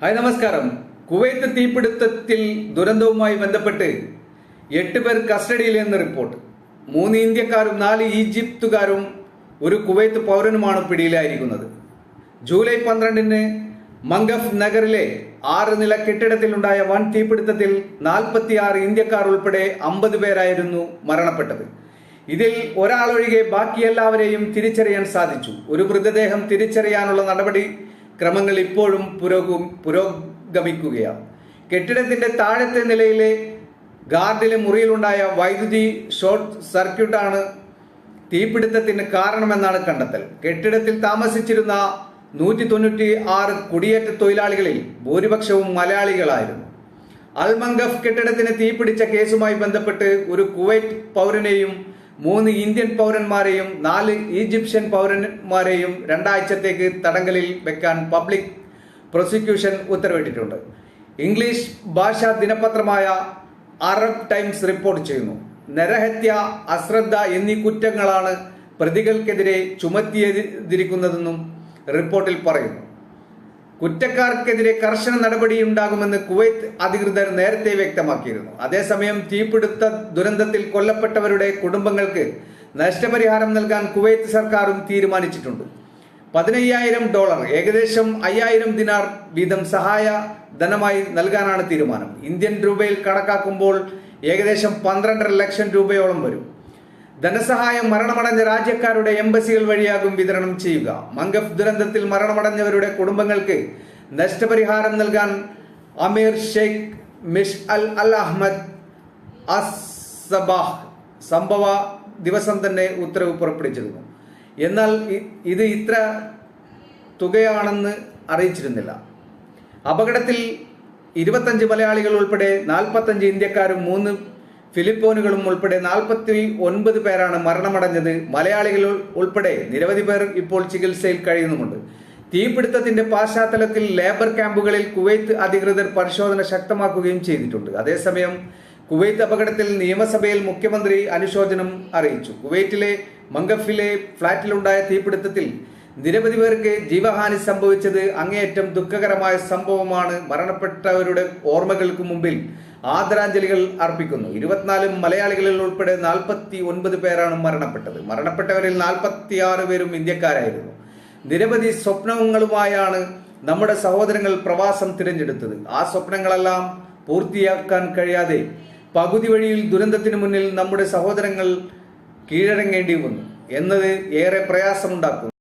Hi നമസ്കാരം. Kuwait തീപിടുത്തത്തിൽ ദുരന്തവുമായി ബന്ധപ്പെട്ട് എട്ട് പേർ കസ്റ്റഡിയിലെന്ന് റിപ്പോർട്ട്. മൂന്ന് ഇന്ത്യക്കാരും നാല് ഈജിപ്തുകാരും ഒരു കുവൈത്ത് പൗരനുമാണ് പിടിയിലായിരിക്കുന്നത്. ജൂലൈ പന്ത്രണ്ടിന് മംഗഫ് നഗറിലെ ആറ് നില കെട്ടിടത്തിലുണ്ടായ വൻ തീപിടുത്തത്തിൽ നാൽപ്പത്തിയാറ് ഇന്ത്യക്കാർ ഉൾപ്പെടെ അമ്പത് പേരായിരുന്നു മരണപ്പെട്ടത്. ഇതിൽ ഒരാളൊഴികെ ബാക്കി എല്ലാവരെയും തിരിച്ചറിയാൻ സാധിച്ചു. ഒരു മൃതദേഹം തിരിച്ചറിയാനുള്ള നടപടി ക്രമങ്ങൾ ഇപ്പോഴും പുരോഗ പുരോഗമിക്കുകയാണ്. കെട്ടിടത്തിന്റെ താഴത്തെ നിലയിലെ ഗാർഡിലെ മുറിയിലുണ്ടായ വൈദ്യുതി ഷോർട്ട് സർക്യൂട്ടാണ് തീപിടുത്തത്തിന് കാരണമെന്നാണ് കണ്ടെത്തൽ. കെട്ടിടത്തിൽ താമസിച്ചിരുന്ന നൂറ്റി തൊണ്ണൂറ്റി ആറ് കുടിയേറ്റ തൊഴിലാളികളിൽ ഭൂരിപക്ഷവും മലയാളികളായിരുന്നു. അൽമംഗഫ് കെട്ടിടത്തിന് തീപിടിച്ച കേസുമായി ബന്ധപ്പെട്ട് ഒരു കുവൈറ്റ് പൗരനെയും മൂന്ന് ഇന്ത്യൻ പൗരന്മാരെയും നാല് ഈജിപ്ഷ്യൻ പൗരന്മാരെയും രണ്ടാഴ്ചത്തേക്ക് തടങ്കലിൽ വെക്കാൻ പബ്ലിക് പ്രോസിക്യൂഷൻ ഉത്തരവിട്ടിട്ടുണ്ട്. ഇംഗ്ലീഷ് ഭാഷാ ദിനപത്രമായ അറബ് ടൈംസ് റിപ്പോർട്ട് ചെയ്യുന്നു. നരഹത്യ അശ്രദ്ധ എന്നീ കുറ്റങ്ങളാണ് പ്രതികൾക്കെതിരെ ചുമത്തിയിരിക്കുന്നതെന്നും റിപ്പോർട്ടിൽ പറയുന്നു. കുറ്റക്കാർക്കെതിരെ കർശന നടപടിയുണ്ടാകുമെന്ന് കുവൈത്ത് അധികൃതർ നേരത്തെ വ്യക്തമാക്കിയിരുന്നു. അതേസമയം തീപിടുത്ത ദുരന്തത്തിൽ കൊല്ലപ്പെട്ടവരുടെ കുടുംബങ്ങൾക്ക് നഷ്ടപരിഹാരം നൽകാൻ കുവൈത്ത് സർക്കാരും തീരുമാനിച്ചിട്ടുണ്ട്. പതിനയ്യായിരം ഡോളർ ഏകദേശം അയ്യായിരം ദിനാർ വീതം സഹായ ധനമായി നൽകാനാണ് തീരുമാനം. ഇന്ത്യൻ രൂപയിൽ കണക്കാക്കുമ്പോൾ ഏകദേശം പന്ത്രണ്ടര ലക്ഷം രൂപയോളം വരും. ധനസഹായം മരണമടഞ്ഞ രാജ്യക്കാരുടെ എംബസികൾ വഴിയാകും വിതരണം ചെയ്യുക. മംഗഫ് ദുരന്തത്തിൽ മരണമടഞ്ഞവരുടെ കുടുംബങ്ങൾക്ക് നഷ്ടപരിഹാരം നൽകാൻ Amir Sheikh Mishal al Ahmad al Sabah സംഭവ ദിവസം തന്നെ ഉത്തരവ് പുറപ്പെടുവിച്ചിരുന്നു. എന്നാൽ ഇത് ഇത്ര തുകയാണെന്ന് അറിയിച്ചിരുന്നില്ല. അപകടത്തിൽ ഇരുപത്തഞ്ച് മലയാളികൾ ഉൾപ്പെടെ നാൽപ്പത്തഞ്ച് ഇന്ത്യക്കാരും മൂന്ന് ഫിലിപ്പോനുകളും ഉൾപ്പെടെ നാൽപ്പത്തി ഒൻപത് പേരാണ് മരണമടഞ്ഞത്. മലയാളികൾ ഉൾപ്പെടെ നിരവധി പേർ ഇപ്പോൾ ചികിത്സയിൽ കഴിയുന്നുമുണ്ട്. തീപിടുത്തത്തിന്റെ പശ്ചാത്തലത്തിൽ ലേബർ ക്യാമ്പുകളിൽ കുവൈത്ത് അധികൃതർ പരിശോധന ശക്തമാക്കുകയും ചെയ്തിട്ടുണ്ട്. അതേസമയം കുവൈത്ത് അപകടത്തിൽ നിയമസഭയിൽ മുഖ്യമന്ത്രി അനുശോചനം അറിയിച്ചു. കുവൈറ്റിലെ മംഗഫിലെ ഫ്ളാറ്റിലുണ്ടായ തീപിടുത്തത്തിൽ നിരവധി പേർക്ക് ജീവഹാനി സംഭവിച്ചത് അങ്ങേയറ്റം ദുഃഖകരമായ സംഭവമാണ്. മരണപ്പെട്ടവരുടെ ഓർമ്മകൾക്ക് മുമ്പിൽ ആദരാഞ്ജലികൾ അർപ്പിക്കുന്നു. ഇരുപത്തിനാല് മലയാളികളിൽ ഉൾപ്പെടെ നാൽപ്പത്തി ഒൻപത് പേരാണ് മരണപ്പെട്ടത്. മരണപ്പെട്ടവരിൽ നാൽപ്പത്തിയാറ് പേരും ഇന്ത്യക്കാരായിരുന്നു. നിരവധി സ്വപ്നങ്ങളുമായാണ് നമ്മുടെ സഹോദരങ്ങൾ പ്രവാസം തിരഞ്ഞെടുത്തത്. ആ സ്വപ്നങ്ങളെല്ലാം പൂർത്തിയാക്കാൻ കഴിയാതെ പകുതി വഴിയിൽ ദുരന്തത്തിന് മുന്നിൽ നമ്മുടെ സഹോദരങ്ങൾ കീഴടങ്ങേണ്ടി വന്നു എന്നത് ഏറെ പ്രയാസമുണ്ടാക്കുന്നു.